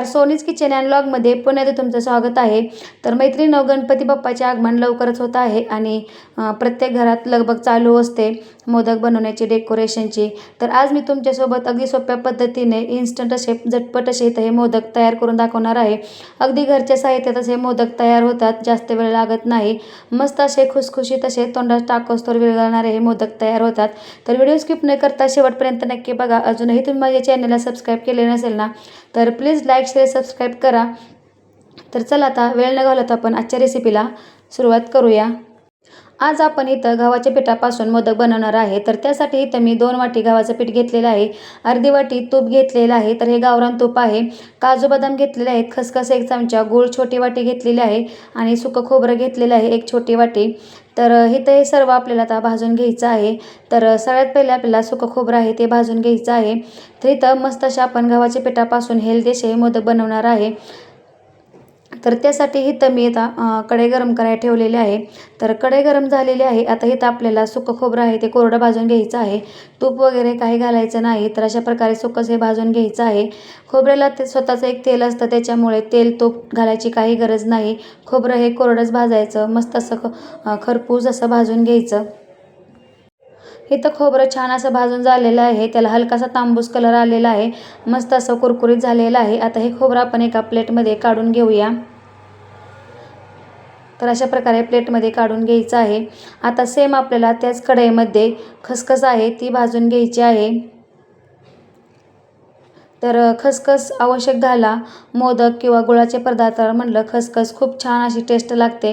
नमस्कार. सोनीज kitchen and ब्लॉगमध्ये पुन्हा तुमचं स्वागत आहे. तर मैत्रिणी गणपती बाप्पाचे आगमन लवकरच होत आहे आणि प्रत्येक घरात लगबग चालू असते. मोदक बनवण्याची डेकोरेशनची. तर आज मी तुमच्यासोबत अगदी सोप्या पद्धतीने इन्स्टंट असे झटपट असे इथं हे मोदक तयार करून दाखवणार आहे. अगदी घरच्या साहित्यातच हे मोदक तयार होतात. जास्त वेळ लागत नाही. मस्त असे खुसखुशीत असे तोंडात टाकोस्तोर विरघळणारे हे मोदक तयार होतात. तर व्हिडिओ स्किप न करता शेवटपर्यंत नक्की बघा. अजूनही तुम्ही माझ्या चॅनलला सबस्क्राईब केले नसेल ना तर प्लीज लाईक शेअर सबस्क्राईब करा. तर चला आता वेळ न घालवता आपण आजच्या रेसिपीला सुरुवात करूया. आज आपण इथं गव्हाच्या पिठापासून मोदक बनवणार आहे. तर त्यासाठी इथं मी दोन वाटी गव्हाचं पीठ घेतलेलं आहे. अर्धी वाटी तूप घेतलेलं आहे. तर हे गावरान तूप आहे. काजू बदाम घेतलेले आहेत. खसखस एक चमचा गूळ छोटी वाटी घेतलेली आहे. आणि सुकं खोबरं घेतलेलं आहे. एक छोटी वाटी. तर इथं हे सर्व आपल्याला आता भाजून घ्यायचं आहे. तर सगळ्यात पहिले आपल्याला सुकं खोबरं आहे ते भाजून घ्यायचं आहे. तर इथं मस्त अशा आपण गव्हाच्या पिठापासून हेल्दी असे मोदक बनवणार आहे. तर त्यासाठी इथं मी आता कढई गरम करायला ठेवलेले आहे. तर कढई गरम झालेली आहे. आता इथं आपल्याला सुकं खोबरं आहे ते कोरडं भाजून घ्यायचं आहे. तूप वगैरे काही घालायचं नाही तर अशा प्रकारे सुकंच हे भाजून घ्यायचं आहे. खोबऱ्याला ते स्वतःचं एक तेल असतं त्याच्यामुळे तेल तूप घालायची काही गरज नाही. खोबरं हे कोरडंच भाजायचं मस्त असं ख खरपूस असं भाजून घ्यायचं. इथं खोबरं छान असं भाजून झालेलं आहे. त्याला हलकासा तांबूस कलर आलेला आहे. मस्त असं कुरकुरीत झालेलं आहे. आता हे खोबरं आपण एका प्लेटमध्ये काढून घेऊया. तर अशा प्रकारे प्लेटमध्ये काढून घ्यायचं आहे. आता सेम आपल्याला त्याच कढईमध्ये खसखस आहे ती भाजून घ्यायची आहे. तर खसखस आवश्यक घाला मोदक किंवा गुळाचे पदार्थ म्हणलं खसखस खूप छान अशी टेस्ट लागते.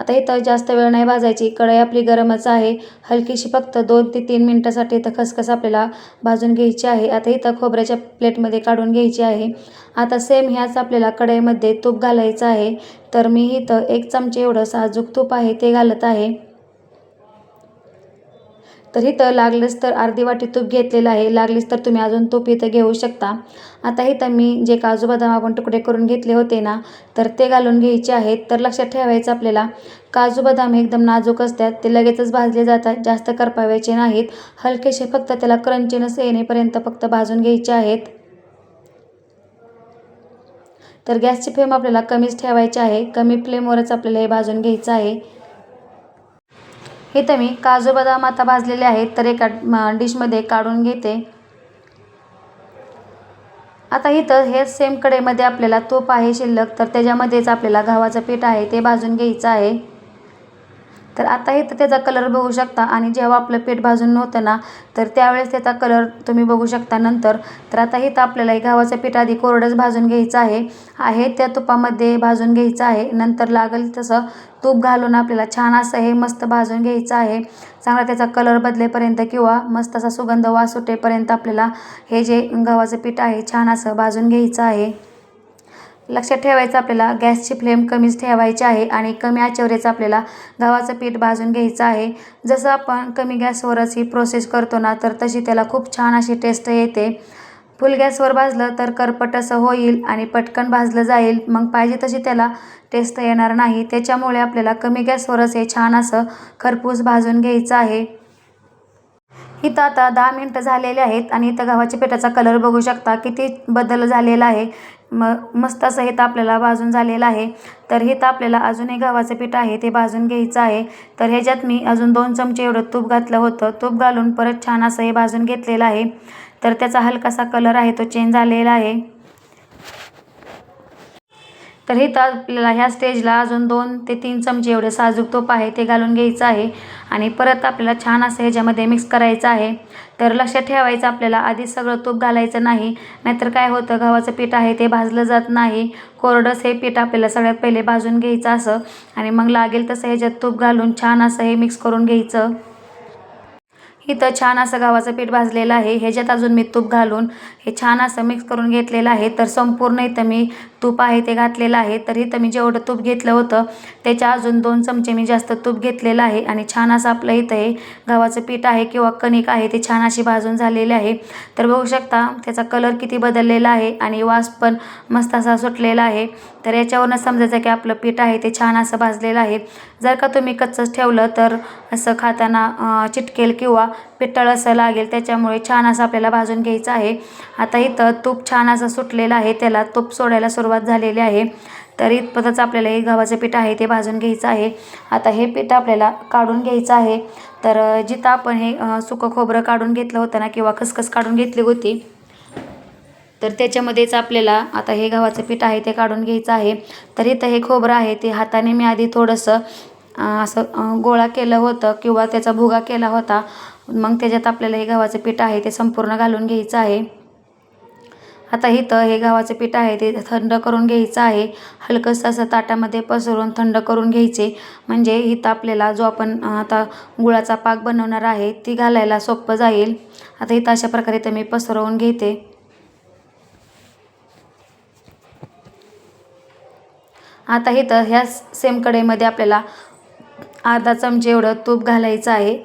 आता इथं जास्त वेळ नाही भाजायची. कढई आपली गरमच आहे. हलकीशी फक्त दोन ते तीन मिनटासाठी इथं खसखस आपल्याला भाजून घ्यायची आहे. आता इथं खोबऱ्याच्या प्लेटमध्ये काढून घ्यायची आहे. आता सेम ह्याच आपल्याला कढईमध्ये तूप घालायचं आहे. तर मी इथं एक चमचे एवढं साजूक तूप आहे ते घालत आहे. तर इथं लागलंच तर अर्धी वाटी तूप घेतलेलं आहे. लागलीच तर तुम्ही अजून तूप इथं घेऊ शकता. आता इथं मी जे काजू बदाम आपण तुकडे करून घेतले होते ना तर ते घालून घ्यायचे आहेत. तर लक्षात ठेवायचं आपल्याला काजू बदाम एकदम नाजूक असतात. ते लगेचच भाजले जातात. जास्त करपावायचे नाहीत. हलकेसे फक्त त्याला क्रंचीनस येणेपर्यंत फक्त भाजून घ्यायचे आहेत. तर गॅसची फ्लेम आपल्याला कमीच ठेवायची आहे. कमी फ्लेमवरच आपल्याला हे भाजून घ्यायचं आहे. इथं मी काजू बदाम आता भाजलेले आहेत तर एका डिशमध्ये काढून घेते. आता इथं हे सेम कडेमध्ये आपल्याला तूप आहे शिल्लक तर त्याच्यामध्येच आपल्याला गव्हाचं पीठ आहे ते भाजून घ्यायचं आहे. तर आता इथं त्याचा कलर बघू शकता. आणि जेव्हा आपलं पीठ भाजून नव्हतं ना तर त्यावेळेस त्याचा कलर तुम्ही बघू शकता नंतर. तर आता इथं आपल्याला गव्हाचं पीठ आधी कोरडंच भाजून घ्यायचं आहे. आहे त्या तुपामध्ये भाजून घ्यायचं आहे. नंतर लागेल तसं तूप घालून आपल्याला छान असं हे मस्त भाजून घ्यायचं आहे. चांगला त्याचा कलर बदलेपर्यंत किंवा मस्त असा सुगंध वास सुटेपर्यंत आपल्याला हे जे गव्हाचं पीठ आहे छान असं भाजून घ्यायचं आहे. लक्षात ठेवायचं आपल्याला गॅसची फ्लेम कमीच ठेवायची आहे आणि कमी आचेवरच आपल्याला गव्हाचं पीठ भाजून घ्यायचं आहे. जसं आपण कमी गॅसवरच ही प्रोसेस करतो ना तर तशी त्याला खूप छान अशी टेस्ट येते. फुल गॅसवर भाजलं तर करपट असं होईल आणि पटकन भाजलं जाईल. मग पाहिजे तशी त्याला टेस्ट येणार नाही. त्याच्यामुळे आपल्याला कमी गॅसवरच हे छान असं खरपूस भाजून घ्यायचं आहे. इथं आता दहा मिनटं झालेले आहेत आणि इथं गव्हाच्या पिठाचा कलर बघू शकता किती बदल झालेला आहे. म मस्त असं हे आपल्याला भाजून झालेलं आहे. तर इथं आपल्याला अजूनही गव्हाचं पीठ आहे ते भाजून घ्यायचं आहे. तर ह्याच्यात मी अजून दोन चमचे एवढं तूप घातलं होतं. तूप घालून परत छान असं हे भाजून घेतलेलं आहे. तर त्याचा हलकासा कलर आहे तो चेंज झालेला आहे. तर हे आपल्याला ह्या स्टेजला अजून दोन ते तीन चमचे एवढे साजूक तूप आहे ते घालून घ्यायचं आहे. आणि परत आपल्याला छान असं ह्याच्यामध्ये मिक्स करायचं आहे. तर लक्षात ठेवायचं आपल्याला आधी सगळं तूप घालायचं नाही. नाहीतर काय होतं गव्हाचं पीठ आहे ते भाजलं जात नाही. कोरडंच हे पीठ आपल्याला सगळ्यात पहिले भाजून घ्यायचं असं. आणि मग लागेल तसं ह्याच्यात तूप घालून छान असं हे मिक्स करून घ्यायचं. इथं छान असं गव्हाचं पीठ भाजलेलं आहे. ह्याच्यात अजून मी तूप घालून हे छान असं मिक्स करून घेतलेलं आहे. तर संपूर्ण इथं मी तूप आहे ते घातलेलं आहे. तर इथं मी जेवढं तूप घेतलं होतं त्याच्या अजून दोन चमचे मी जास्त तूप घेतलेलं आहे. आणि छान असं आपलं इथं हे गव्हाचं पीठ आहे किंवा कणिक आहे ते छान अशी भाजून झालेली आहे. तर बघू शकता त्याचा कलर किती बदललेला आहे आणि वास पण मस्त असा सुटलेला आहे. तर याच्यावरनं समजायचं की आपलं पीठ आहे ते छान असं भाजलेलं आहे. जर का तुम्ही कच्चंच ठेवलं तर असं खाताना चिटकेल किंवा पितळ असं लागेल त्याच्यामुळे छान असं आपल्याला भाजून घ्यायचं आहे. आता इथं तूप छान असं सुटलेलं आहे त्याला तूप सोडायला सुरुवात झालेली आहे. तर इथपतच आपल्याला हे गव्हाचं पीठ आहे ते भाजून घ्यायचं आहे. आता हे पीठ आपल्याला काढून घ्यायचं आहे. तर जिथं आपण हे सुकं खोबरं काढून घेतलं होतं ना किंवा खसखस काढून घेतली होती तर त्याच्यामध्येच आपल्याला आता हे गव्हाचं पीठ आहे ते काढून घ्यायचं आहे. तर इथं हे खोबरं आहे ते हाताने मी आधी थोडंसं असं गोळा केलं होतं किंवा त्याचा भुगा केला होता मग त्याच्यात आपल्याला हे गव्हाचं पीठ आहे ते संपूर्ण घालून घ्यायचं आहे. आता इथं हे गव्हाचं पीठ आहे ते थंड करून घ्यायचं आहे. हलकंसं असं ताटामध्ये पसरून थंड करून घ्यायचे. म्हणजे इथं आपल्याला जो आपण आता गुळाचा पाक बनवणार आहे ती घालायला सोपं जाईल. आता इथं अशा प्रकारे ते मी पसरवून घेते. आता इथं ह्या सेम कढईमध्ये आपल्याला अर्धा चमचे एवढं तूप घालायचं आहे.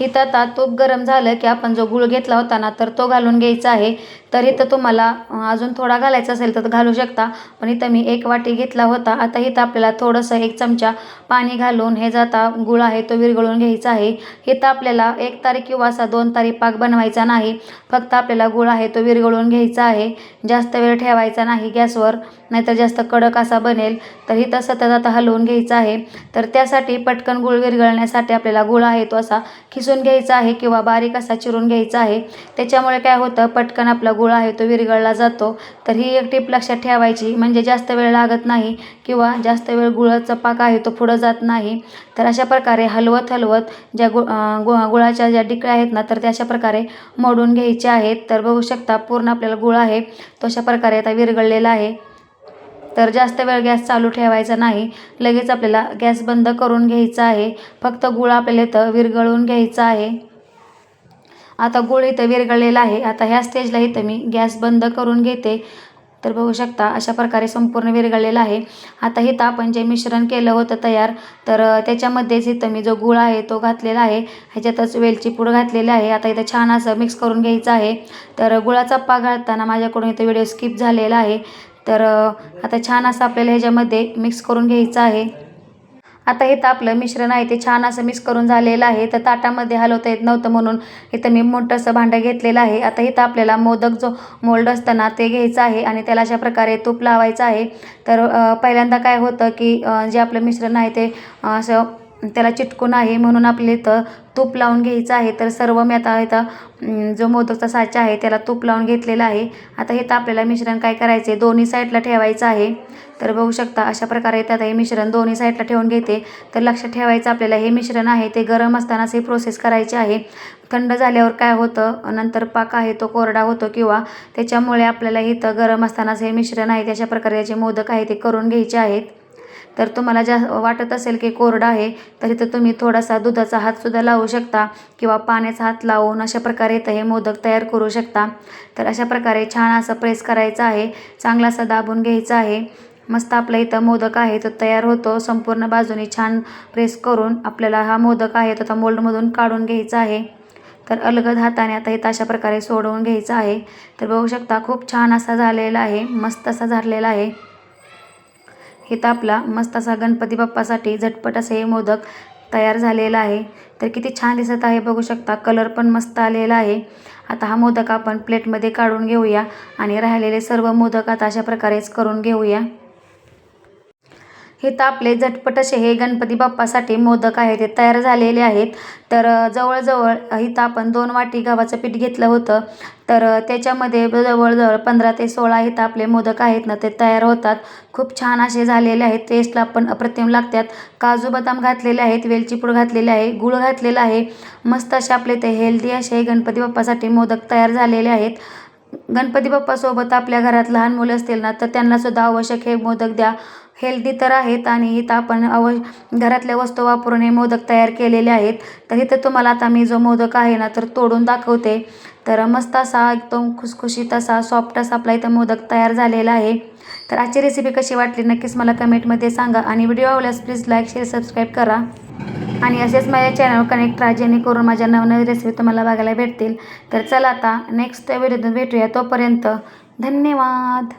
इथं आता तूप गरम झालं की आपण जो गुळ घेतला होता ना तर तो घालून घ्यायचा आहे. तर इथं तुम्हाला अजून थोडा घालायचा असेल तर घालू शकता. पण इथं मी एक वाटी घेतला होता. आता इथं आपल्याला थोडंसं एक चमचा पाणी घालून हे जाता गुळ आहे तो विरघळून घ्यायचा आहे. इथं आपल्याला एक तारीख किंवा असा दोन तारीख पाक बनवायचा नाही. फक्त आपल्याला गुळ आहे तो विरघळून घ्यायचा आहे. जास्त वेळ ठेवायचा नाही गॅसवर नाहीतर जास्त कडक असा बनेल. तर इथं सतत आता हलवून घ्यायचं आहे. तर त्यासाठी पटकन गुळ विरघळण्यासाठी आपल्याला गुळ आहे तो असा खिसून घ्यायचा आहे किंवा बारीक असा चिरून घ्यायचा आहे. त्याच्यामुळे काय होतं? पटकन आपला गुळ आहे तो विरघळला जातो तर ही एक टीप लक्षात ठेवायची. म्हणजे जास्त वेळ लागत नाही किंवा जास्त वेळ गुळाचा पाक आहे तो पुढं जात नाही. तर अशा प्रकारे हलवत हलवत ज्या गु गु गुळाच्या ज्या डिकळ्या आहेत ना तर त्या अशा प्रकारे मोडून घ्यायच्या आहेत. तर बघू शकता पूर्ण आपल्याला गुळ आहे तो अशा प्रकारे आता विरघळलेला आहे. तर जास्त वेळ गॅस चालू ठेवायचा नाही. लगेच आपल्याला गॅस बंद करून घ्यायचा आहे. फक्त गुळ आपल्याला इथं विरघळून घ्यायचा आहे. आता गुळ इथं विरघळलेला आहे. आता ह्या स्टेजला इथं मी गॅस बंद करून घेते. तर बघू शकता अशा प्रकारे संपूर्ण विरघळलेलं आहे. आता इथं आपण जे मिश्रण केलं होतं तयार तर त्याच्यामध्येच इथं मी जो गुळ आहे तो घातलेला आहे. ह्याच्यातच वेलची पूड घातलेली आहे. आता इथं छान असं मिक्स करून घ्यायचं आहे. तर गुळाचा पा घालताना माझ्याकडून इथं व्हिडिओ स्किप झालेला आहे. तर आता छान असं आपल्याला ह्याच्यामध्ये मिक्स करून घ्यायचं आहे. आता इथं आपलं मिश्रण आहे ते छान असं मिक्स करून झालेलं आहे. तर ताटामध्ये हलवता येत नव्हतं म्हणून इथं मी मोठंसं भांडं घेतलेलं आहे. आता इथं आपल्याला मोदक जो मोल्ड असताना ते घ्यायचं आहे आणि त्याला अशा प्रकारे तूप लावायचं आहे. तर पहिल्यांदा काय होतं की जे आपलं मिश्रण आहे ते असं त्याला चिटकून आहे म्हणून आपले इथं तूप लावून घ्यायचं आहे. तर सर्व मी आता इथं जो मोदकचा साचा आहे त्याला तूप लावून घेतलेला आहे. आता इथं आपल्याला मिश्रण काय करायचं आहे दोन्ही साईडला ठेवायचं आहे. तर बघू शकता अशा प्रकारे त्यात आता हे मिश्रण दोन्ही साईडला ठेवून घेते. तर लक्षात ठेवायचं आपल्याला हे मिश्रण आहे ते गरम असतानाच हे प्रोसेस करायची आहे. थंड झाल्यावर काय होतं? नंतर पाक आहे तो कोरडा होतो किंवा त्याच्यामुळे आपल्याला इथं गरम असतानाच हे मिश्रण आहे अशा प्रकारे याचे मोदक आहे ते करून घ्यायचे आहेत. तर तुम्हाला ज्या वाटत असेल की कोरडा आहे तर इथं तुम्ही थोडासा दुधाचा हातसुद्धा लावू शकता किंवा पाण्याचा हात लावून अशा प्रकारे इथं हे मोदक तयार करू शकता. तर अशा प्रकारे छान असं प्रेस करायचं आहे चांगला असा दाबून घ्यायचा आहे. मस्त आपला इथं मोदक आहे तो तयार होतो. संपूर्ण बाजूने छान प्रेस करून आपल्याला हा मोदक आहे तो आता मोल्डमधून काढून घ्यायचा आहे. तर अलगद हाताने आता इथं अशा प्रकारे सोडवून घ्यायचं आहे. तर बघू शकता खूप छान असा झालेला आहे मस्त असा झालेला आहे. इथं आपला मस्त असा गणपती बाप्पासाठी झटपट असे हे मोदक तयार झालेला आहे. तर किती छान दिसत आहे बघू शकता. कलर पण मस्त आलेला आहे. आता हा मोदक आपण प्लेटमध्ये काढून घेऊया आणि राहिलेले सर्व मोदक आता अशा प्रकारेच करून घेऊया. हे आपले झटपट असे हे गणपती बाप्पासाठी मोदक आहे ते तयार झालेले आहेत. तर जवळजवळ इथं आपण दोन वाटी गव्हाचं पीठ घेतलं होतं. तर त्याच्यामध्ये जवळजवळ पंधरा ते सोळा इथं आपले मोदक आहेत ना ते तयार होतात. खूप छान असे झालेले आहेत. टेस्टला पण अप्रतिम लागतात. काजू बदाम घातलेले आहेत वेलची पूड आहे गूळ घातलेला आहे. मस्त असे आपले ते हेल्दी असे गणपती बाप्पासाठी मोदक तयार झालेले आहेत. गणपती बाप्पासोबत आपल्या घरात लहान मुलं असतील ना तर त्यांनासुद्धा आवश्यक हे मोदक द्या. हेल्दी तर आहेत आणि इथं आपण अव घरातल्या वस्तू वापरून हे मोदक तयार केलेले आहेत. तर इथं तुम्हाला आता मी जो मोदक आहे ना तर तोडून दाखवते. तर मस्त असा एकदम खुसखुशीत असा सॉफ्ट असा आपला इथं मोदक तयार झालेला आहे. तर आजची रेसिपी कशी वाटली नक्कीच मला कमेंटमध्ये सांगा आणि व्हिडिओ आवडल्यास प्लीज लाईक शेअर सबस्क्राईब करा. आणि असेच माझ्या चॅनल कनेक्ट राहा जेणेकरून माझ्या नवनवीन रेसिपी तुम्हाला बघायला भेटतील. तर चला आता नेक्स्ट व्हिडिओ भेटूया. तोपर्यंत धन्यवाद.